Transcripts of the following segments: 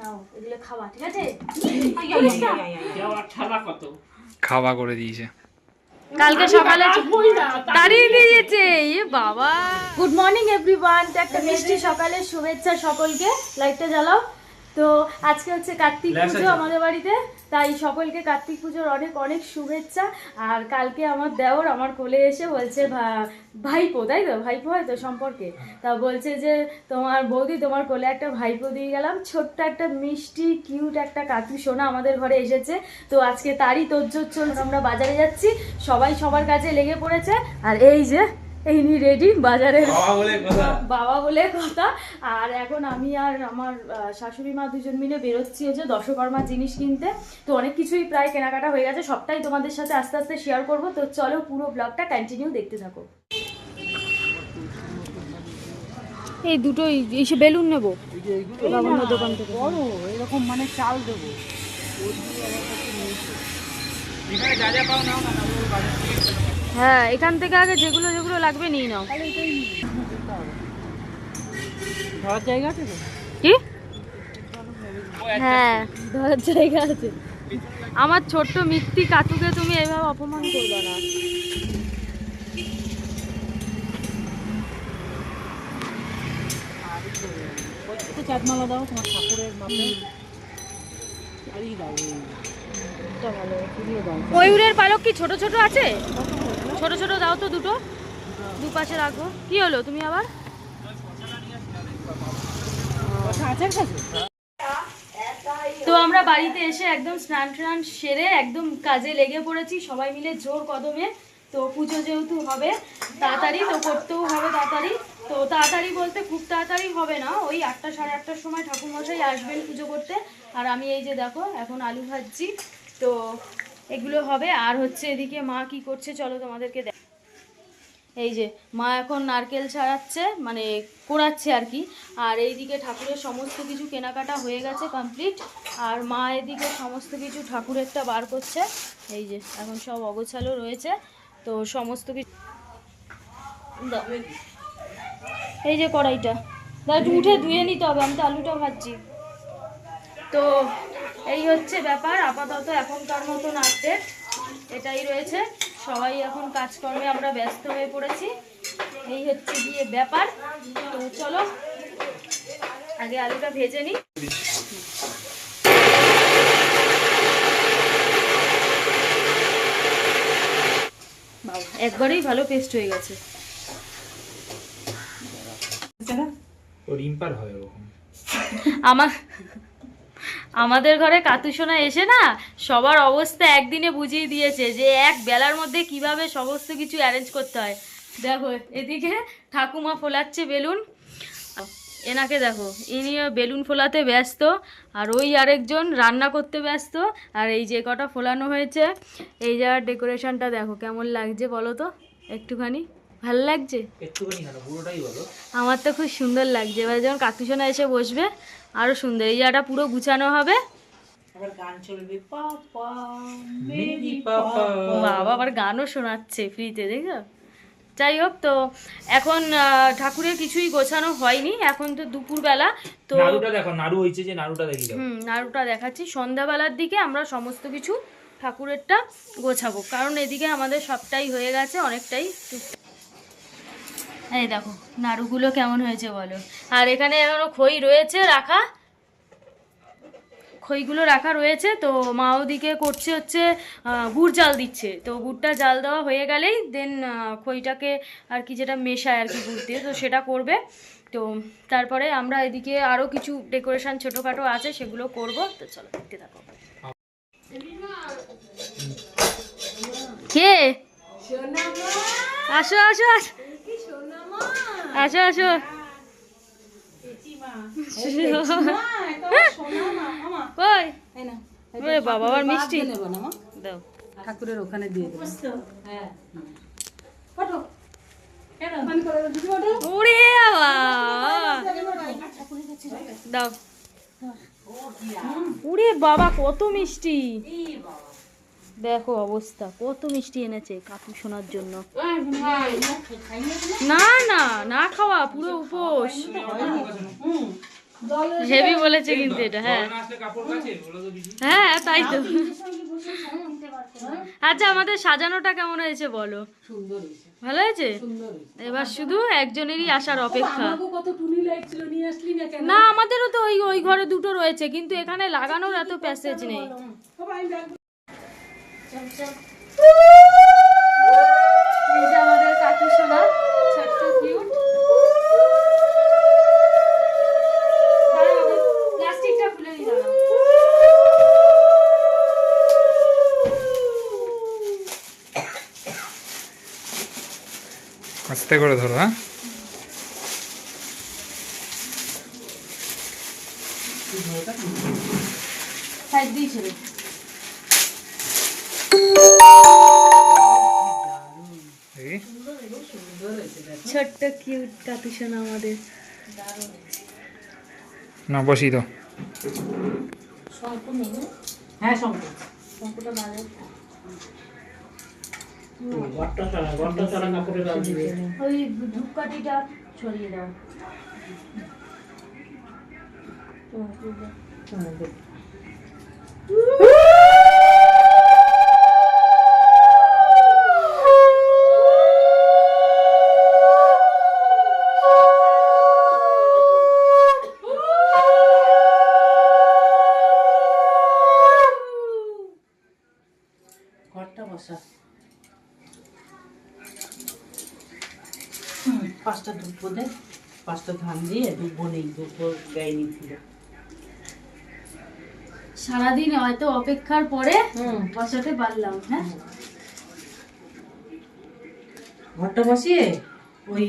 নাও এগুলো খাওয়া ঠিক আছে? দেওয়ার ঠালা কত? খাওয়া করে দিয়েছে। কালকে সকালে দাঁড়িয়ে দিয়েছে এ বাবা। গুড মর্নিং এভরিওয়ান তো একটা মিষ্টি সকালের শুভেচ্ছা সকলকে। লাইটটা জ্বালাও। তো আজকে হচ্ছে কার্তিক পুজো আমাদের বাড়িতে তাই সকলকে কার্তিক পুজোর অনেক অনেক শুভেচ্ছা। আর কালকে আমার দেওর আমার কোলে এসে বলছে ভাইপো তাই তো? ভাইপো হয় তো সম্পর্কে? তা বলছে যে তোমার বৌদি তোমার কোলে একটা ভাইপো দিয়ে গেলাম। ছোট্ট একটা মিষ্টি কিউট একটা কাতু সোনা আমাদের ঘরে এসেছে। তো আজকে তারই তোজ্জোর চলছে। আমরা বাজারে যাচ্ছি। সবাই সবার কাছে লেগে পড়েছে। আর এই যে এই নি রেডি বাজারের বাবা বলে কথা। আর এখন আমি আর আমার শাশুড়ি মা দুজন মিলে বেরোচ্ছি হচ্ছে দশকর্মা জিনিস কিনতে। তো অনেক কিছুই প্রায় কেনাকাটা হয়ে গেছে সবটাই তোমাদের সাথে আস্তে আস্তে শেয়ার করব। তো চলো পুরো ব্লগটা কন্টিনিউ দেখতে থাকো। এই দুটোই এসে বেলুন নেব। দোকান থেকে। বড় এরকম মানে চাল দেবো। হ্যাঁ এখান থেকে আগে যেগুলো যেগুলো লাগবে নিয়ে নাও। ধরার জায়গা আছে তো? কি? হ্যাঁ ধরার জায়গা আছে। আমার ছোট্ট মিত্তি কাতুকে তুমি এইভাবে অপমান করবে না। চাঁদমালা দাও তোমার ঠাকুরের মাপে দাও এই এটা ভালো পুড়িয়ে দাও ময়ূরের পালক কি ছোট ছোট আছে? ছোট ছোট দাও তো দুটো। দুপাশে রাখো। কি হলো তুমি আবার? তো আমরা বাড়িতে এসে একদম স্নান টান সেরে একদম কাজে লেগে পড়েছি। সবাই মিলে জোর কদমে। তো পুজো যেহেতু হবে, তাড়াতাড়ি তো করতেও হবে তাড়াতাড়ি। তো তাড়াতাড়ি বলতে খুব তাড়াতাড়ি হবে না। ওই আটটা সাড়ে আটটার সময় ঠাকুরমশাই আসবেন পুজো করতে। আর আমি এই যে দেখো, এখন আলু ভাজছি। তো এগুলো হবে। আর হচ্ছে এদিকে মা কি করছে চলো তোমাদেরকে দেখ এই যে, মা এখন নারকেল ছাড়াচ্ছে মানে কোড়াচ্ছে আর কি। আর এইদিকে ঠাকুরের সমস্ত কিছু কেনাকাটা হয়ে গেছে কমপ্লিট আর মা এদিকে সমস্ত কিছু ঠাকুরেরটা বার করছে। এই যে, এখন সব অগোছালো রয়েছে। তো সমস্ত কিছু। এই যে কড়াইটা। দাও একটু উঠে ধুয়ে নিতে হবে, আমি তো আলুটা ভাজছি। তো এই হচ্ছে ব্যাপার আপাতত এখনকার মতন আপডেট এটাই রয়েছে। সবাই এখন কাজকর্মে আমরা ব্যস্ত হয়ে পড়েছি। এই হচ্ছে গিয়ে ব্যাপার। তো চলো আগে আলুটা ভেজে নিই। একবারেই ভালো পেস্ট হয়ে গেছে। আমার আমাদের ঘরে কাতুসোনা এসে না সবার অবস্থা একদিনে বুঝিয়ে দিয়েছে যে এক বেলার মধ্যে কীভাবে সমস্ত কিছু অ্যারেঞ্জ করতে হয়। দেখো, এদিকে ঠাকুমা ফোলাচ্ছে বেলুন। এনাকে দেখো ইনিও বেলুন ফোলাতে ব্যস্ত, আর ওই আরেকজন রান্না করতে ব্যস্ত, আর এই যে কটা ফোলানো হয়েছে, এই জায়গার ডেকোরেশনটা দেখো, কেমন লাগছে বলো তো? একটুখানি। ভালো লাগছে? একটুখানি কেন পুরোটাই বলো। আমার তো খুব সুন্দর লাগছে। এবার যখন কাকুসোনা এসে বসবে আরও সুন্দর। এই জায়গাটা পুরো গুছানো হবে। আবার গান চলবে। পাপা মেরি পাপা। বাবা আবার গানও শোনাচ্ছে ফ্রিতে দেখো। যাই হোক তো এখন ঠাকুরের কিছুই গোছানো হয়নি। এখন তো দুপুরবেলা তো নাড়ুটা দেখো নাড়ু হয়েছে যে নাড়ুটা দেখি হুম নাড়ুটা দেখাচ্ছি। সন্ধ্যাবেলার দিকে আমরা সমস্ত কিছু ঠাকুরেরটা গোছাবো। কারণ এদিকে আমাদের সবটাই হয়ে গেছে অনেকটাই। এই দেখো, নাড়ুগুলো কেমন হয়েছে বলো। আর এখানে এখনও খই রয়েছে রাখা। খইগুলো রাখা রয়েছে, তো মা ওদিকে করছে হচ্ছে গুড় জাল দিচ্ছে। তো গুড়টা জাল দেওয়া হয়ে গেলেই দেন খইটাকে আর কি যেটা মেশায় আর কি গুড় দিয়ে, তো সেটা করবে। তো তারপরে আমরা এদিকে আরও কিছু ডেকোরেশন ছোটোখাটো আছে, সেগুলো করব। তো চলো, দেখতে থাকো। কে? আসো আসো আসো। আসো আসো। কই বাবা আবার মিষ্টি। নেব না মা দাও। ঠাকুরের ওখানে দিয়ে দেবো। হ্যাঁ। ওরে বাবা। দাও। ওরে বাবা কত মিষ্টি। দেখো অবস্থা কত মিষ্টি এনেছে কাকু শোনার জন্য। না না না খাওয়া পুরো উপোস। হেভি বলেছে কিন্তু এটা হ্যাঁ। হ্যাঁ তাই তো। আচ্ছা আমাদের সাজানোটা কেমন হয়েছে বলো? ভালো হয়েছে? এবার শুধু একজনেরই আসার অপেক্ষা। আমাকে কত টুনি লাইট ছিল নিয়ে আসলি না কেন? না আমাদেরও তো ওই ওই ঘরে দুটো রয়েছে কিন্তু এখানে লাগানোর এত প্যাসেজ নেই। আমাদের কাকু সোনা ছোট্ট কিউট প্লাস্টিকটা খুলে দিই দাঁড়াও। আস্তে করে ধরো হ্যাঁ? সাইড দিয়ে ছেড়ে। ছোট্ট কিউট কাকু সোনা আমাদের। না বসি তো। হ্যাঁ ওই ধূপকাঠিটা ছড়িয়ে দাও। ঘরটা পাঁচটা পাঁচটা ধান দিয়ে দুব্বো নেই দুব্বো গায়ে নিয়েছিল সারাদিন হয়তো অপেক্ষার পরে বসাতে পারলাম হ্যাঁ? ঘরটা বসিয়ে ওই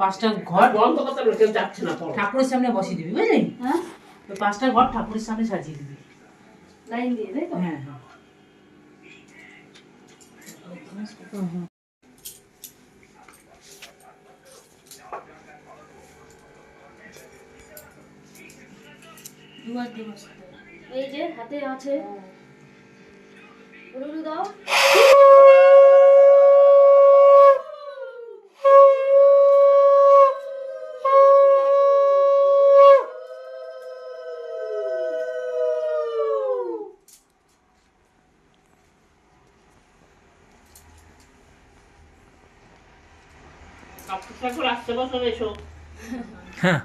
পাঁচটা ঘর বন্ধ করতে কেউ যাচ্ছে না ঠাকুরের সামনে বসিয়ে দিবি বুঝলি? হ্যাঁ? ওই পাঁচটা ঘর ঠাকুরের সামনে সাজিয়ে দিবি। লাইন দিয়ে তাই তো? হ্যাঁ হ্যাঁ। এই যে হাতে আছে। উলুলু দাও। কাপড় আসতে বছর এসো হ্যাঁ।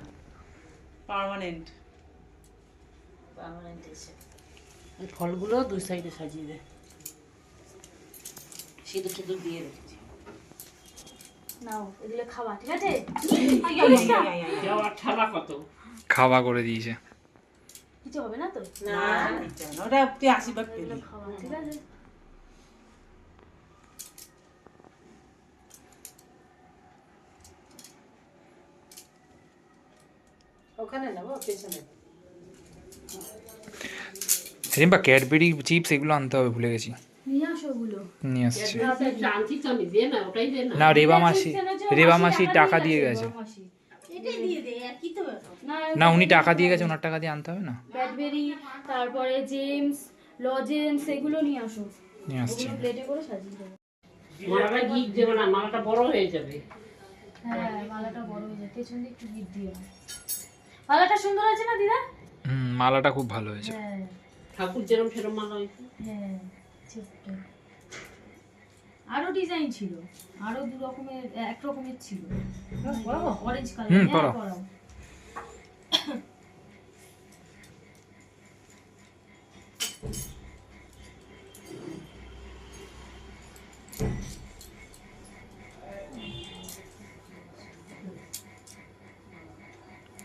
পার্মানেন্ট এসে ফলগুলো দুই সাইডে সাজিয়ে দে। সিঁদুর দিয়ে রেখেছি নাও এগুলো খাওয়া ঠিক আছে? ঠালা কত? খাওয়া করে দিয়েছে। কিছু হবে না তো? না ওটা তুই আশীর্বাদ পেলি। খাওয়া ঠিক আছে? ওখানে নেব পেছনে। রিম্পা ক্যাডবেরি চিপস এগুলো আনতে হবে ভুলে গেছি। নিয়ে আসছি। না রেবা মাসি রেবা মাসি টাকা দিয়ে গেছে। মাসি। এটাই দিয়ে দে আর কি তো না না উনি টাকা দিয়ে গেছে ওনার টাকা দিয়ে আনতে হবে না? ব্যাডবেরি তারপরে জেমস লজেন্স এগুলো নিয়ে আসো। নিয়ে আসছি। প্লেটে করে সাজিয়ে দেবো। মালাটা গিট দেবে না মালাটা বড় হয়ে যাবে। হ্যাঁ মালাটা বড় হয়ে যায় পেছন একটু গিট দিও। মালাটা সুন্দর আছে না দিদা? হুম মালাটা খুব ভালো হয়েছে। হ্যাঁ। ঠাকুর যেরকম সেরকম মালা হয়েছে। হ্যাঁ ছোট্ট। আরও ডিজাইন ছিল আরও দু রকমের এক রকমের ছিল। অরেঞ্জ কালার হুম, হ্যাঁ পরাও। পরাও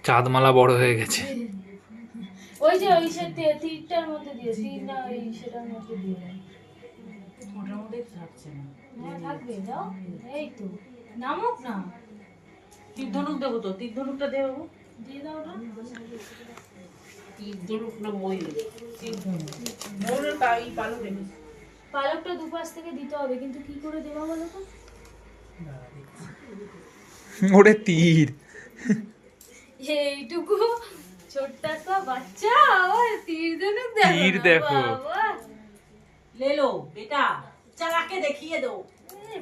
চাঁদমালা বড় হয়ে গেছে। ওই যে ওই সে তীরটার মধ্যে দিয়ে তীর না ওই সেটার মধ্যে দিয়ে। ওটার মধ্যে থাকছে না। হ্যাঁ থাকবে যাও এই তো। নামুক না। তীর ধনুক দেবো তো তীর ধনুকটা দেবো দিয়ে দাও না। তীর ধনুক না ময়ূর? তীর ধনুক ময়ূরের তাই পালু রেখেছি পালকটা দুপাশ থেকে দিতে হবে কিন্তু কি করে দেওয়া বলো তো? ওরে তীর। এইটুকু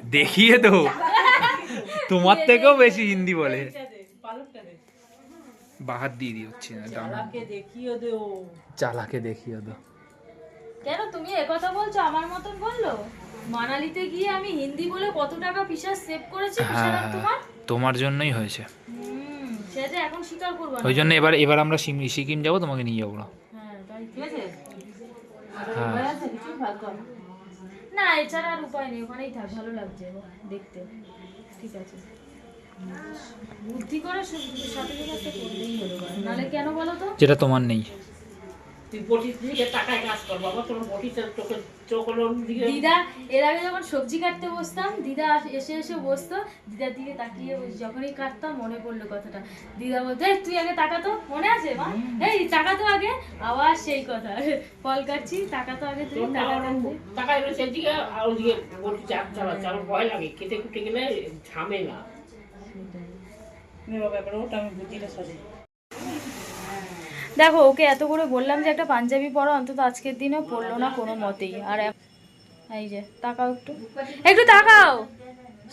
দেখিয়ে দো। তোমার থেকেও বেশি হিন্দি বলে। বাহার দিয়ে দিচ্ছে হচ্ছে না চালাকে দেখিয়ে দো। চালাকে দেখিয়ে দো। কেন তুমি একথা বলছো? আমার মতন বলল? মানালিতে গিয়ে আমি হিন্দি বলে কত টাকা পিসার সেভ করেছি হ্যাঁ, তোমার? তোমার জন্যই হয়েছে। সেটা এখন স্বীকার করব না। ওই জন্য এবার এবার আমরা সিম- সিকিম যাব তোমাকে নিয়ে যাব না। হ্যাঁ তাই ঠিক আছে। হ্যাঁ। আছে না এছাড়া আর উপায় নেই ওখানেই থাক ভালো লাগছে দেখতে। ঠিক আছে। বুদ্ধি করে সাথে সাথে করলেই হলো। নাহলে কেন বলো তো? যেটা তোমার নেই। তুই বটির দিকে টাকায় কাজ কর বাবা তোর বটিতে চোখে চোখ দিকে দিদা এর আগে যখন সবজি কাটতে বসতাম দিদা এসে এসে বসতো দিদার দিকে তাকিয়ে যখনই কাটতাম মনে পড়ল কথাটা। দিদা বলতো "এই, তুই আগে তাকাতো মনে আছে মা? এই তাকাতো আগে আবার সেই কথা ফল কাটছি তাকাতো আগে তুই রয়েছে এদিকে আর ওদিকে বটি চাপ চালাচ্ছে আমার ভয় লাগে কেটে কুটে গেলে ঝামেলা। বাবা এবার ওটা আমি বুদ্ধিটা সাজি দেখো, ওকে এত করে বললাম যে একটা পাঞ্জাবি পরো, অন্তত আজকের দিনেও পরলো না কোনো মতেই। আর এই যে, তাকাও একটু। একটু তাকাও!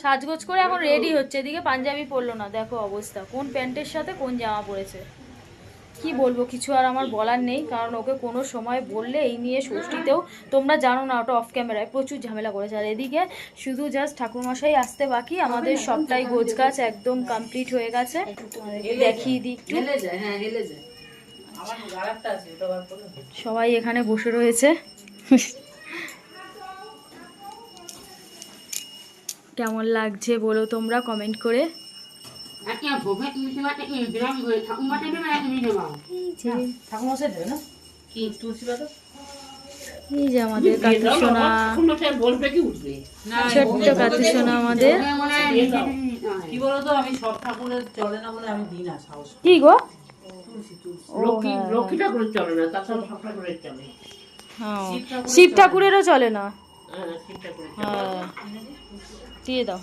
সাজগোজ করে এখন রেডি হচ্ছে, এদিকে পাঞ্জাবি পরলো না। দেখো অবস্থা, কোন প্যান্টের সাথে কোন জামা পরেছে। কি বলব, কিছু আর আমার বলার নেই, কারণ ওকে কোনো সময় বললে এই নিয়ে ষষ্ঠীতেও তোমরা জানো না, ওটা অফ ক্যামেরায় প্রচুর ঝামেলা করেছে। আর এদিকে শুধু জাস্ট ঠাকুরমশাই আসতে বাকি, আমাদের সবটাই গোছ গাছ একদম কমপ্লিট হয়ে গেছে। দেখিয়ে দিই একটু। সবাই এখানে বসে রয়েছে। কেমন লাগছে বলো তোমরা কমেন্ট করে। এই যে আমাদের ছোট্ট কি গো? হ্যাঁ। শিব ঠাকুরেরও চলে না হ্যাঁ হ্যাঁ দিয়ে দাও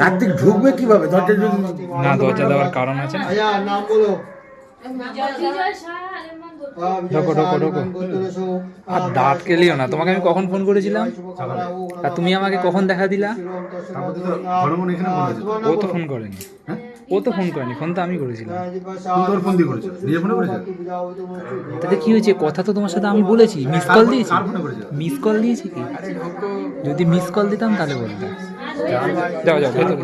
কার্তিক ঢুকবে কীভাবে? দরজা যদি না দরজা দেওয়ার কারণ আছে না? নাম বলো। ঢোকো, ঢোকো, ঢোকো। আর দাঁত কেলিও না। তোমাকে আমি কখন ফোন করেছিলাম? আর তুমি আমাকে কখন দেখা দিলা। ও তো ফোন করেনি। ও তো ফোন করেনি। ফোন তো আমি করেছিলাম? তাতে কি হয়েছে? কথা তো তোমার সাথে আমি বলেছি। মিস কল দিয়েছি? মিস কল দিয়েছি কি? যদি মিস কল দিতাম তাহলে বলতাম। যাও যাও ভেতরে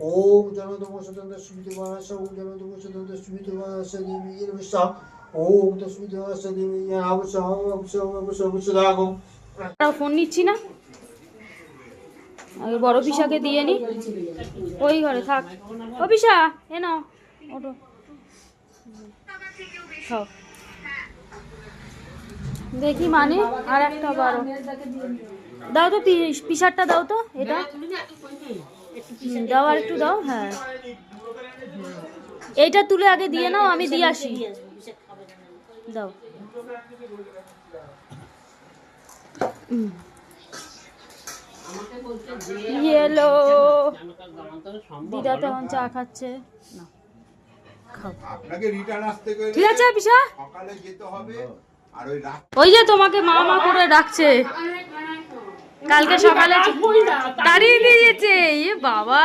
ওম জনতম সতন্ত্র সুমিত বানাস ওম জনতম সতন্ত্র সুমিত বানাস দেবী নির্বিষ্টা ওম তস্মিত বানাস দেবী ফোন নিচ্ছি না আগে বড় পিসাকে দিয়ে নি। ওই ঘরে থাক। ও পিসা, এ নাও ওটো খাও। দেখি মানে আর একটা বারো। দাও তো পিসারটা দাও তো, এটা। দাও আর একটু দাও হ্যাঁ। এইটা তুলে আগে দিয়ে নাও, আমি দিয়ে আসি। দাও। ইয়েলো দিদা তখন চা খাচ্ছে। না ঠিক আছে পিসা সকালে যেতে হবে আর ওই যে তোমাকে মা মা করে ডাকছে। কালকে সকালে দাঁড়িয়ে দিয়েছে এ বাবা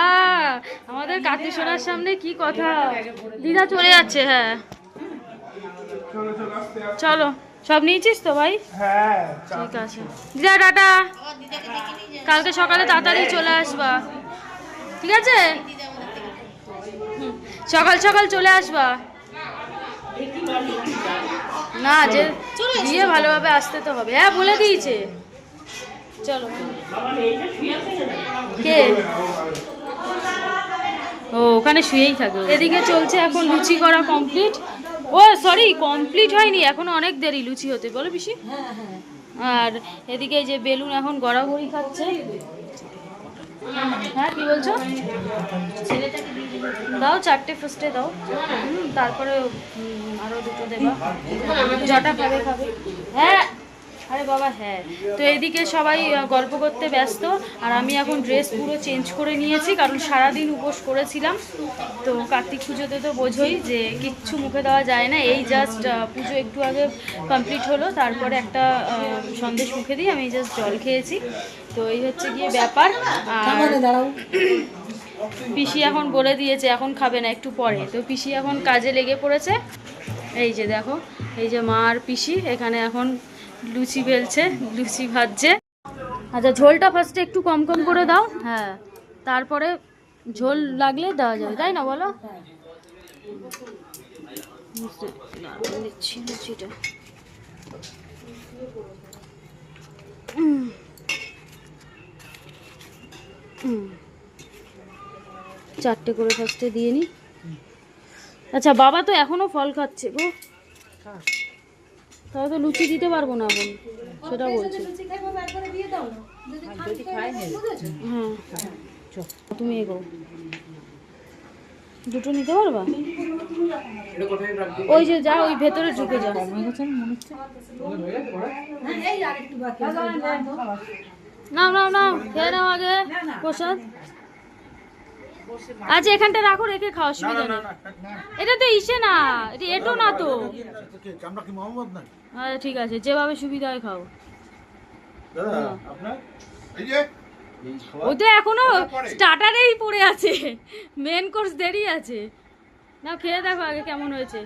আমাদের কাতি সোনার সামনে কি কথা? দিদা চলে যাচ্ছে হ্যাঁ। চলো। সব নিয়েছিস তো ভাই? ঠিক আছে। দিদা টাটা। কালকে সকালে তাড়াতাড়ি চলে আসবা। ঠিক আছে? সকাল সকাল চলে আসবা। না যে দিয়ে ভালোভাবে আসতে তো হবে। হ্যাঁ বলে দিয়েছে। চলো। কে? ও ওখানে শুয়েই থাকবে এদিকে চলছে এখন লুচি করা কমপ্লিট। ও সরি কমপ্লিট হয়নি এখনও অনেক দেরি লুচি হতে বলো পিসি। আর এদিকে এই যে বেলুন এখন গড়াগড়ি খাচ্ছে। হ্যাঁ কি বলছো? দাও চারটে ফার্স্টে দাও। তারপরে আরও দুটো দেবা। জটা খাবে খাবে। হ্যাঁ আরে বাবা হ্যাঁ। তো এদিকে সবাই গল্প করতে ব্যস্ত আর আমি এখন ড্রেস পুরো চেঞ্জ করে নিয়েছি কারণ সারাদিন উপোস করেছিলাম। তো কার্তিক পুজোতে তো বোঝোই যে কিচ্ছু মুখে দেওয়া যায় না। এই জাস্ট পুজো একটু আগে কমপ্লিট হলো তারপরে একটা সন্দেশ মুখে দিয়ে আমি জাস্ট জল খেয়েছি। তো এই হচ্ছে গিয়ে ব্যাপার। আর পিসি এখন বলে দিয়েছে এখন খাবে না একটু পরে। তো পিসি এখন কাজে লেগে পড়েছে। এই যে দেখো এই যে মা আর পিসি এখানে এখন লুচি বেলছে, লুচি ভাজছে। আচ্ছা ঝোলটা ফার্স্টে একটু কম কম করে দাও। হ্যাঁ তারপরে ঝোল লাগলে দেওয়া যাবে, তাই না বলো? চারটে করে ফার্স্টে দিয়ে নি। আচ্ছা বাবা তো এখনও ফল খাচ্ছে গো। তাহলে তো লুচি দিতে পারব না বোন সেটা বলছি। হ্যাঁ তুমি এগো। দুটো নিতে পারবা? ওই যে যা ওই ভেতরে ঢুকে যা। নাও না না খেয়ে নাও আগে। প্রসাদ। আচ্ছা এখানটা রাখো রেখে খাও অসুবিধা নেই। এটা তো ইসে না এটা এটো না তো। আমরা কি মোহাম্মদ না আচ্ছা ঠিক আছে যেভাবে সুবিধা হয় খাও। দাদা আপনার? এই যে। ও তো এখনও স্টার্টারেই পড়ে আছে মেন কোর্স দেরি আছে। না খেয়ে দেখো আগে কেমন হয়েছে।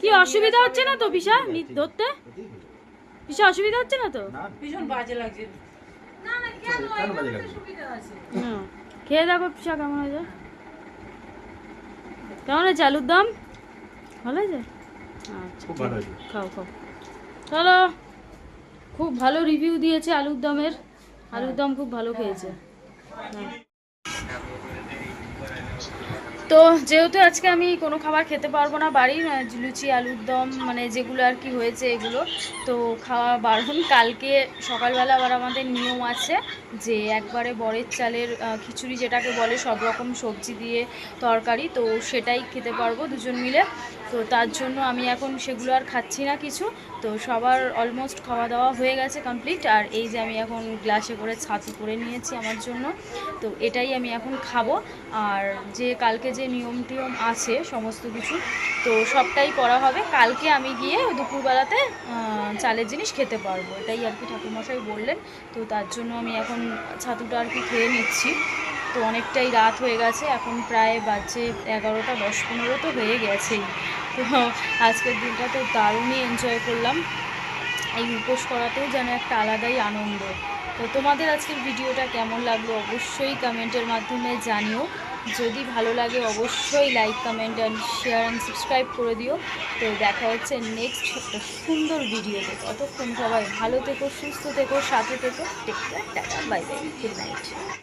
কি অসুবিধা হচ্ছে না তো পিসা? নি- ধরতে? পিসা অসুবিধা হচ্ছে না তো? ভীষণ বাজে লাগছে। কেন? বাজে লাগছে? হুম। খেয়ে দেখো পিসা কেমন হয়েছে। কেমন হয়েছে আলুর দম? ভালো হয়েছে? আচ্ছা খাও খাও। চলো খুব ভালো রিভিউ দিয়েছে আলুর দমের। আলুর দম খুব ভালো খেয়েছে। হ্যাঁ। তো যেহেতু আজকে আমি কোনো খাবার খেতে পারব না, বাড়ির লুচি, আলুর দম মানে যেগুলো আর কি হয়েছে এগুলো, তো খাওয়া বারণ। কালকে সকালবেলা আবার আমাদের নিয়ম আছে যে একবারে বরের চালের খিচুড়ি যেটাকে বলে সব রকম সবজি দিয়ে তরকারি, তো সেটাই খেতে পারব দুজন মিলে। তো তার জন্য আমি এখন সেগুলো আর খাচ্ছি না কিছু। তো সবার অলমোস্ট খাওয়া দাওয়া হয়ে গেছে কমপ্লিট আর এই যে আমি এখন গ্লাসে করে ছাতু করে নিয়েছি আমার জন্য। তো এটাই আমি এখন খাব। আর যে কালকে যে নিয়ম টিয়ম আছে সমস্ত কিছু, তো সবটাই করা হবে। কালকে আমি গিয়ে দুপুরবেলাতে চালের জিনিস খেতে পারব। এটাই আর কি ঠাকুরমশাই বললেন। তো তার জন্য আমি এখন ছাতুটা আর কি খেয়ে নিচ্ছি। তো অনেকটাই রাত হয়ে গেছে। এখন প্রায় বাজে এগারোটা দশ পনেরো তো হয়ে গেছেই। তো আজকের দিনটা তো দারুণই এনজয় করলাম। এই উপোস করাতেও যেন একটা আলাদাই আনন্দ। তো তোমাদের আজকের ভিডিওটা কেমন লাগল অবশ্যই কমেন্টের মাধ্যমে জানিও। যদি ভালো লাগে অবশ্যই like comment and share and subscribe করে দিও। তো দেখা হচ্ছে নেক্সট একটা সুন্দর ভিডিওতে। ততক্ষণ সবাই ভালো থেকো, সুস্থ থেকো, সাথে থেকো। Take care tata bye bye good night